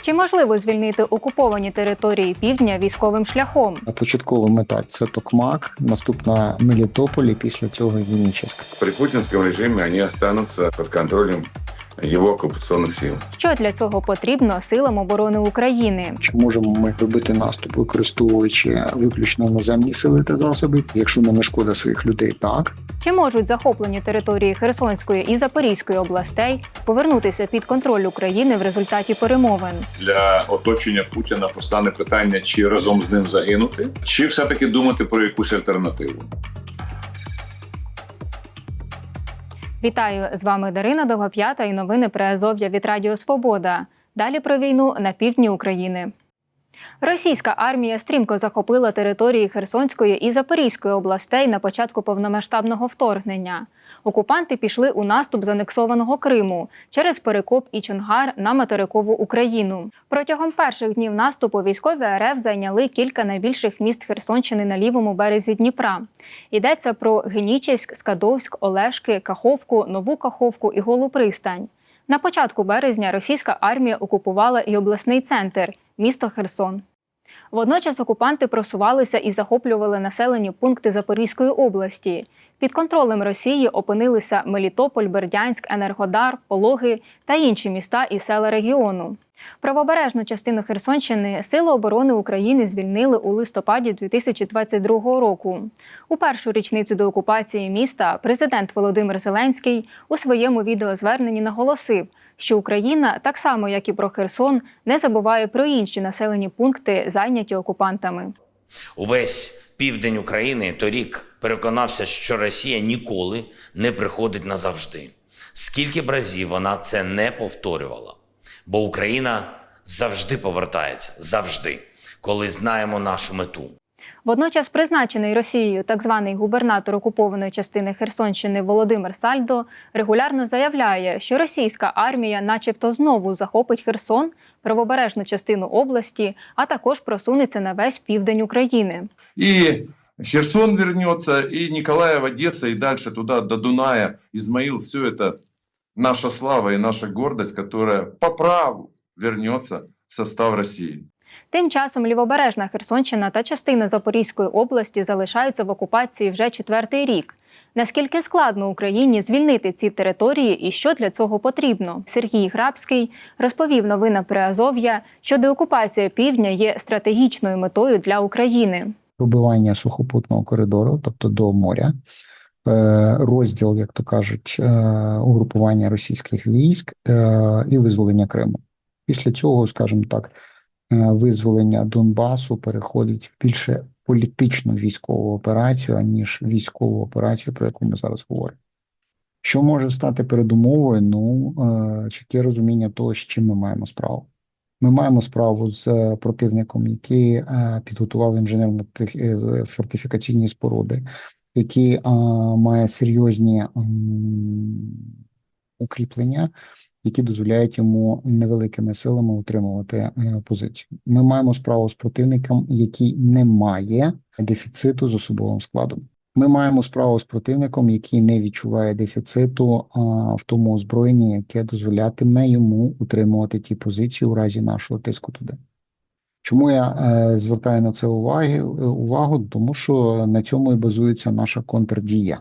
Чи можливо звільнити окуповані території півдня військовим шляхом? Початкова мета це Токмак, наступна Мелітополь і після цього Генічеськ. При путінському режимі вони залишаться під контролем его оккупационных сил. Що для цього потрібно силам оборони України? Чи можемо ми робити наступ, використовуючи виключно наземні сили та засоби? Якщо нам не шкода своїх людей, так Чи можуть захоплені території Херсонської і Запорізької областей повернутися під контроль України в результаті перемовин? для оточення Путіна постане питання, чи разом з ним загинути, чи все-таки думати про якусь альтернативу. Вітаю з вами Дарина Довгоп'ята і новини про Азов'я від Радіо Свобода. Далі про війну на півдні України. Російська армія стрімко захопила території Херсонської і Запорізької областей на початку повномасштабного вторгнення. Окупанти пішли у наступ з анексованого Криму через Перекоп і Чонгар на материкову Україну. Протягом перших днів наступу військові РФ зайняли кілька найбільших міст Херсонщини на лівому березі Дніпра. Йдеться про Генічеськ, Скадовськ, Олешки, Каховку, Нову Каховку і Голу Пристань. На початку березня російська армія окупувала і обласний центр місто Херсон. Водночас окупанти просувалися і захоплювали населені пункти Запорізької області. Під контролем Росії опинилися Мелітополь, Бердянськ, Енергодар, Пологи та інші міста і села регіону. Правобережну частину Херсонщини Сили оборони України звільнили у листопаді 2022 року. У першу річницю до окупації міста президент Володимир Зеленський у своєму відеозверненні наголосив, що Україна, так само як і про Херсон, не забуває про інші населені пункти, зайняті окупантами. Увесь південь України торік переконався, що Росія ніколи не приходить назавжди. Скільки б разів вона це не повторювала. Бо Україна завжди повертається, завжди, коли знаємо нашу мету. Водночас призначений Росією так званий губернатор окупованої частини Херсонщини Володимир Сальдо регулярно заявляє, що російська армія, начебто, знову захопить Херсон, правобережну частину області, а також просунеться на весь південь України. И Херсон вернется, и Николаев, Одесса, и дальше туда, до Дуная, Измаил, все это наша слава и наша гордость, которая по праву вернется в состав России. Тим часом лівобережна Херсонщина та частина Запорізької області залишаються в окупації вже четвертий рік. Наскільки складно Україні звільнити ці території і що для цього потрібно? Сергій Грабський розповів новина при Азов'я, що деокупація півдня є стратегічною метою для України. пробивання сухопутного коридору, тобто до моря, розділ, як то кажуть, е, угрупування російських військ е, і визволення Криму. Після цього, скажімо так, е, визволення Донбасу переходить в більше політичну військову операцію, аніж військову операцію, про яку ми зараз говоримо. Що може стати передумовою? Ну, е, чітке розуміння того, з чим ми маємо справу. Ми маємо справу з е, противником, який е, підготував інженерно-фортифікаційні споруди, який е, має серйозні м, укріплення, які дозволяють йому невеликими силами утримувати е, позицію. Ми маємо справу з противником, який не має дефіциту з особовим складом. Ми маємо справу з противником, який не відчуває дефіциту а, в тому озброєнні, яке дозволятиме йому утримувати ті позиції у разі нашого тиску туди. Чому я е, звертаю на це уваги, увагу? Тому що на цьому і базується наша контрдія.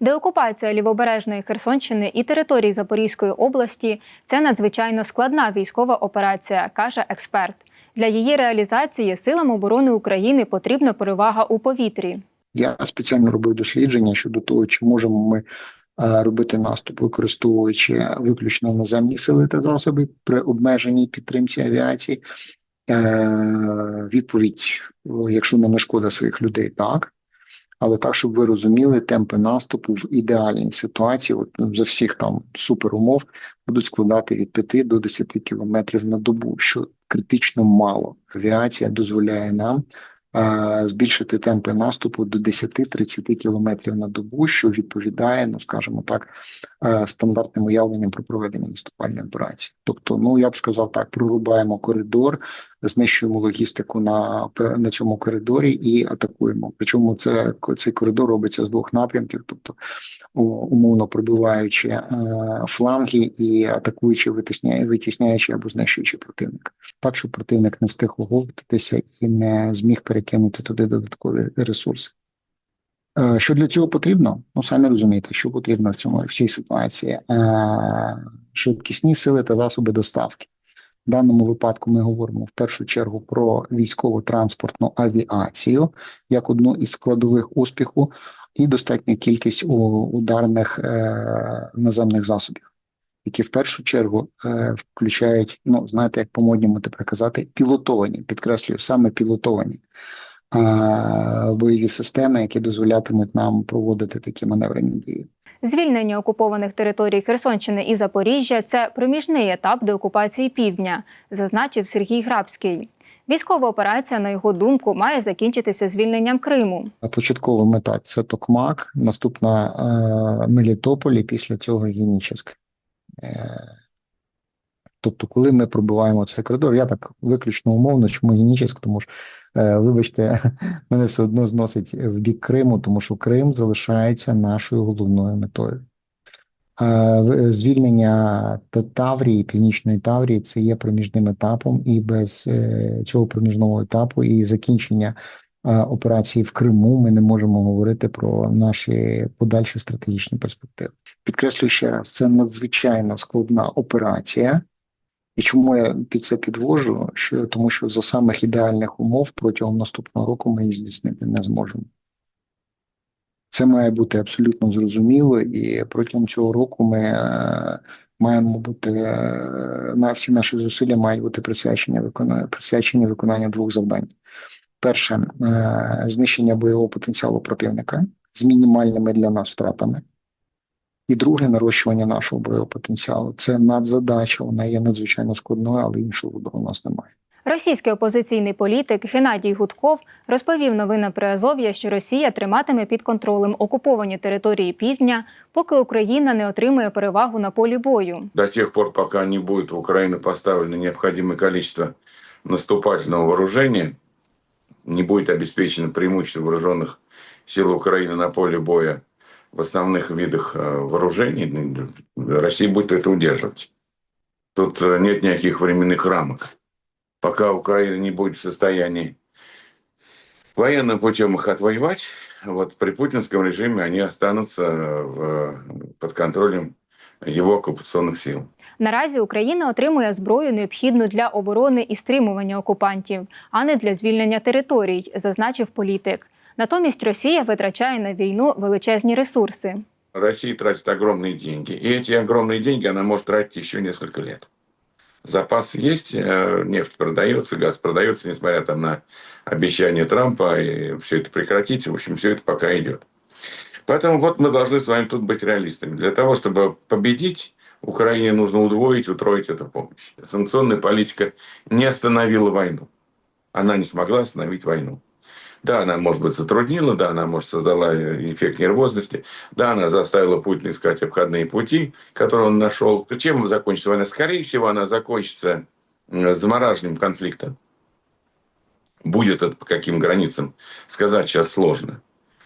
Деокупація лівобережної Херсонщини і території Запорізької області це надзвичайно складна військова операція, каже експерт. Для її реалізації силам оборони України потрібна перевага у повітрі. Я спеціально робив дослідження щодо того, чи можемо ми е, робити наступ, використовуючи виключно наземні сили та засоби при обмеженій підтримці авіації. Е, Відповідь, якщо нам не шкода своїх людей, так. Але так, щоб ви розуміли, темпи наступу в ідеальній ситуації, от ну, за всіх там суперумов, будуть складати від 5 до 10 кілометрів на добу, що критично мало. Авіація дозволяє нам е, збільшити темпи наступу до 10-30 кілометрів на добу, що відповідає, ну скажімо так, е, стандартним уявленням про проведення наступальної операції. Тобто, ну я б сказав так, прорубаємо коридор, знищуємо логістику на, на цьому коридорі і атакуємо. Причому це цей коридор робиться з двох напрямків, тобто умовно пробиваючи е, фланги і атакуючи, витісняючи, або знищуючи противника, так щоб противник не встиг оговтатися і не зміг перекинути туди додаткові ресурси. Е, Що для цього потрібно? Ну самі розумієте, що потрібно в цьому в цій ситуації. Е, Швидкісні сили та засоби доставки. В даному випадку ми говоримо в першу чергу про військово-транспортну авіацію як одну із складових успіху, і достатню кількість ударних е, наземних засобів, які в першу чергу е, включають, ну знаєте, як по-модньому тепер казати, пілотовані, підкреслюю, саме пілотовані бойові системи, які дозволятимуть нам проводити такі маневрені дії. Звільнення окупованих територій Херсонщини і Запоріжжя це проміжний етап деокупації півдня, зазначив Сергій Грабський. Військова операція, на його думку, має закінчитися звільненням Криму. Початкова мета це Токмак, наступна е, Мелітополь і після цього Генічеськ. Е, тобто, коли ми пробиваємо цей коридор, я так виключно умовно, чому Генічеськ, тому що, е, вибачте, мене все одно зносить в бік Криму, тому що Крим залишається нашою головною метою. Е, Звільнення Та- Таврії, Північної Таврії, це є проміжним етапом, і без е, цього проміжного етапу і закінчення е, операції в Криму ми не можемо говорити про наші подальші стратегічні перспективи. Підкреслюю ще раз, це надзвичайно складна операція. І чому я під це підвожу? Що тому, що за самих ідеальних умов протягом наступного року ми її здійснити не зможемо. Це має бути абсолютно зрозуміло, і протягом цього року ми е, маємо бути е, на всі наші зусилля мають бути присвячені виконанню присвячені виконанню двох завдань. Перше е, знищення бойового потенціалу противника з мінімальними для нас втратами. І друге нарощування нашого бойового потенціалу. Це надзадача, вона є надзвичайно складною, але іншого вибору у нас немає. Російський опозиційний політик Геннадій Гудков розповів новини про Азов'я, що Росія триматиме під контролем окуповані території півдня, поки Україна не отримує перевагу на полі бою. До тех пор, пока не будет в Украину поставлено необходимое количество наступательного вооружения, не будет обеспечено преимущество вооруженных сил Украины на поле боя в основных видах э, вооружений, Россия будет это удерживать. Тут э, нет никаких временных рамок. Пока Украина не будет в состоянии военным путем их отвоевать, вот при путинском режиме они останутся в, под контролем его оккупационных сил. Наразі Україна отримує зброю необхідну для оборони і стримування окупантів, а не для звільнення територій, зазначив політик. Натомість Росія витрачає на війну величезні ресурси. Россия тратит огромные деньги, и эти огромные деньги она может тратить еще несколько лет. Запас есть, э, нефть продается, газ продается, несмотря там на обещание Трампа, и все это прекратить, в общем, все это пока идет. Поэтому вот мы должны с вами тут быть реалистами. Для того, чтобы победить, Украине нужно удвоить, утроить эту помощь. Санкционная политика не остановила войну. Она не смогла остановить войну. Да, она, может быть, затруднила, да, она, может, создала эффект нервозности, да, она заставила Путина искать обходные пути, которые он нашел. Чем закончится война? Скорее всего, она закончится м, замораживанием конфликта. Будет это по каким границам, сказать сейчас сложно.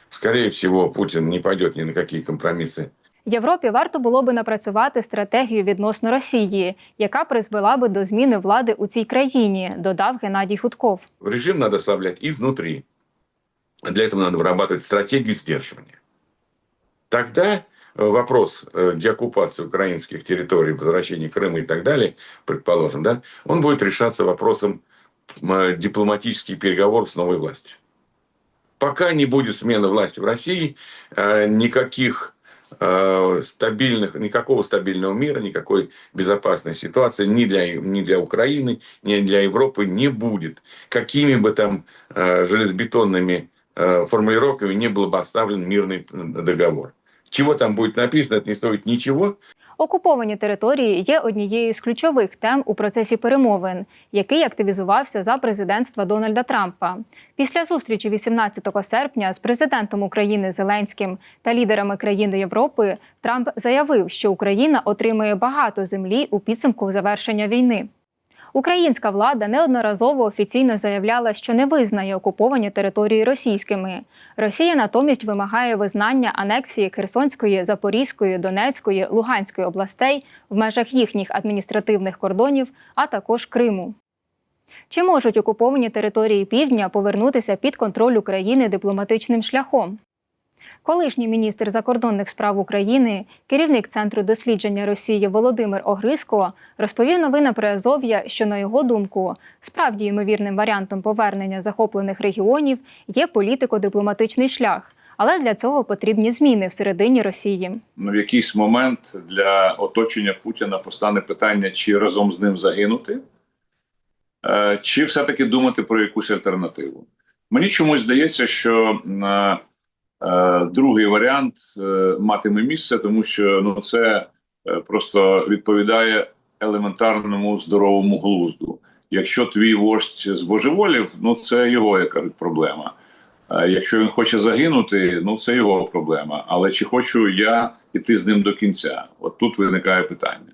Скорее всего, Путин не пойдет ни на какие компромиссы Європі варто було би напрацювати стратегію відносно Росії, яка призвела би до зміни влади у цій країні, додав Геннадій Гудков. Режим надо ослаблять изнутри. Для этого надо вырабатывать стратегию сдерживания. Тогда э, вопрос э, деоккупации украинских территорий, возвращения Крыма и так далее, предположим, да, он будет решаться вопросом э, дипломатических переговоров с новой властью. Пока не будет смены власти в России, никаких стабильных, никакого стабильного мира, никакой безопасной ситуации ни для, ни для Украины, ни для Европы не будет. Какими бы там железобетонными формулировками не был бы оставлен мирный договор. Чего там будет написано, это не стоит ничего, Окуповані території є однією з ключових тем у процесі перемовин, який активізувався за президентства Дональда Трампа. Після зустрічі 18 серпня з президентом України Зеленським та лідерами країн Європи Трамп заявив, що Україна отримує багато землі у підсумку завершення війни. Українська влада неодноразово офіційно заявляла, що не визнає окуповані території російськими. Росія натомість вимагає визнання анексії Херсонської, Запорізької, Донецької, Луганської областей в межах їхніх адміністративних кордонів, а також Криму. Чи можуть окуповані території півдня повернутися під контроль України дипломатичним шляхом? Колишній міністр закордонних справ України, керівник центру дослідження Росії Володимир Огриско розповів новини про Азов'я, що на його думку справді ймовірним варіантом повернення захоплених регіонів є політико-дипломатичний шлях, але для цього потрібні зміни всередині Росії. Ну, в якийсь момент для оточення Путіна постане питання, чи разом з ним загинути, е, чи все-таки думати про якусь альтернативу. Мені чомусь здається, що е, другий варіант е, матиме місце, тому що ну, це е, просто відповідає елементарному здоровому глузду. Якщо твій вождь збожеволів, ну це його яка проблема. Е, Якщо він хоче загинути, ну це його проблема. Але чи хочу я іти з ним до кінця? От тут виникає питання.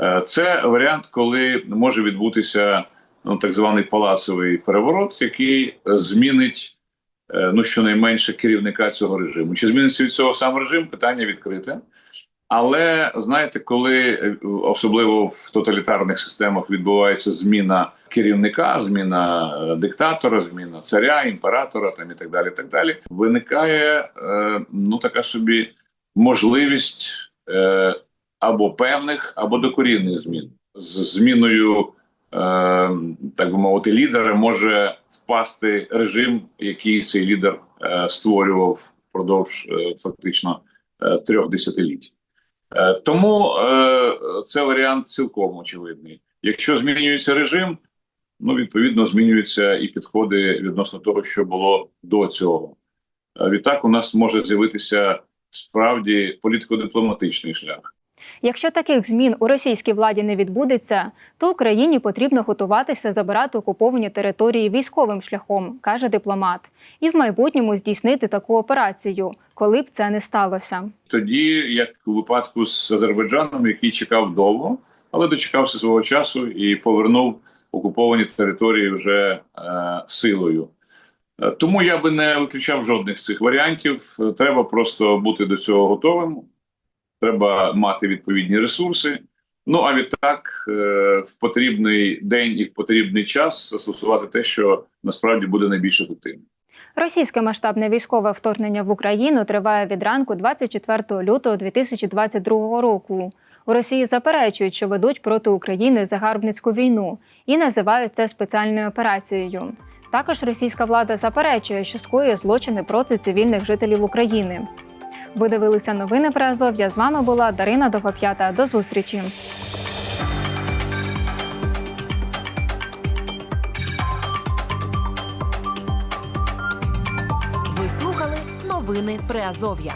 Е, Це варіант, коли може відбутися ну, так званий палацовий переворот, який е, змінить е, ну, щонайменше керівника цього режиму. Чи зміниться від цього сам режим? Питання відкрите. Але знаєте, коли е, особливо в тоталітарних системах відбувається зміна керівника, зміна е, диктатора, зміна царя, імператора там і так далі. так далі, виникає е, ну така собі можливість е, або певних, або докорінних змін з зміною, е, так би мовити, лідера може впасти режим, який цей лідер е, створював впродовж е, фактично е, трьох десятиліть. Тому це варіант цілком очевидний. Якщо змінюється режим, ну відповідно змінюються і підходи відносно того, що було до цього. Відтак у нас може з'явитися справді політико-дипломатичний шлях. Якщо таких змін у російській владі не відбудеться, то Україні потрібно готуватися забирати окуповані території військовим шляхом, каже дипломат, і в майбутньому здійснити таку операцію, коли б це не сталося. Тоді, як у випадку з Азербайджаном, який чекав довго, але дочекався свого часу і повернув окуповані території вже е, силою. Е, Тому я би не виключав жодних з цих варіантів. Е, Треба просто бути до цього готовим. Треба мати відповідні ресурси. Ну а відтак, е, в потрібний день і в потрібний час застосувати те, що насправді буде найбільш ефективним. Російське масштабне військове вторгнення в Україну триває від ранку 24 лютого 2022 року. У Росії заперечують, що ведуть проти України загарбницьку війну і називають це спеціальною операцією. Також російська влада заперечує, що скоює злочини проти цивільних жителів України. Ви дивилися новини про Азов'я. З вами була Дарина Довгоп'ята. До зустрічі. Ви слухали новини Приазов'я.